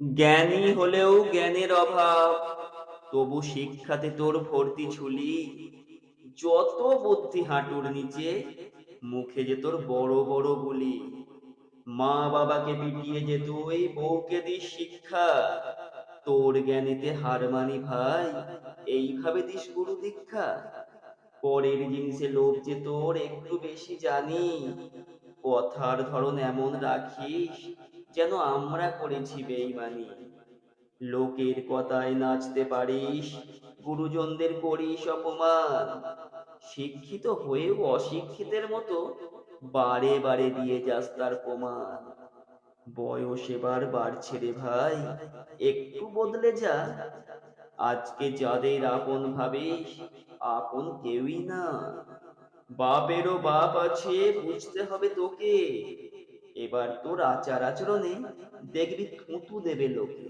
জ্ঞানী হলেও জ্ঞানের অভাব, তবু শিক্ষাতে তোর ভর্তি ঝুলি। যত বুদ্ধি হাঁটুর নিচে, মুখে যে তোর বড় বড় বলি মা বাবাকে পিটিয়ে যে তুই বউকে দিস শিক্ষা, তোর জ্ঞানেতে হার মানি ভাই, এইভাবে দিস গুরু দীক্ষা। পরের জিনিসে লোভ যে তোর একটু বেশি জানি, কথার ধরন এমন রাখিস যেন আমরা করেছি বেইমানি লোকের কথায় নাচতে পারিস, গুরুজনদের করিস অপমান। শিক্ষিত হয়েও অশিক্ষিতের মতো বারে বারে দিয়ে যাস তার প্রমাণ। বয়স এবার বাড়ছে রে ভাই, একটু বদলে যা। আজকে যাদের আপন ভাবিস, আপন কেউই না। বাপেরও বাপ আছে, বুঝতে হবে তোকে। এবার তোর আচার আচরণে দেখবি থুতু দেবে লোকে।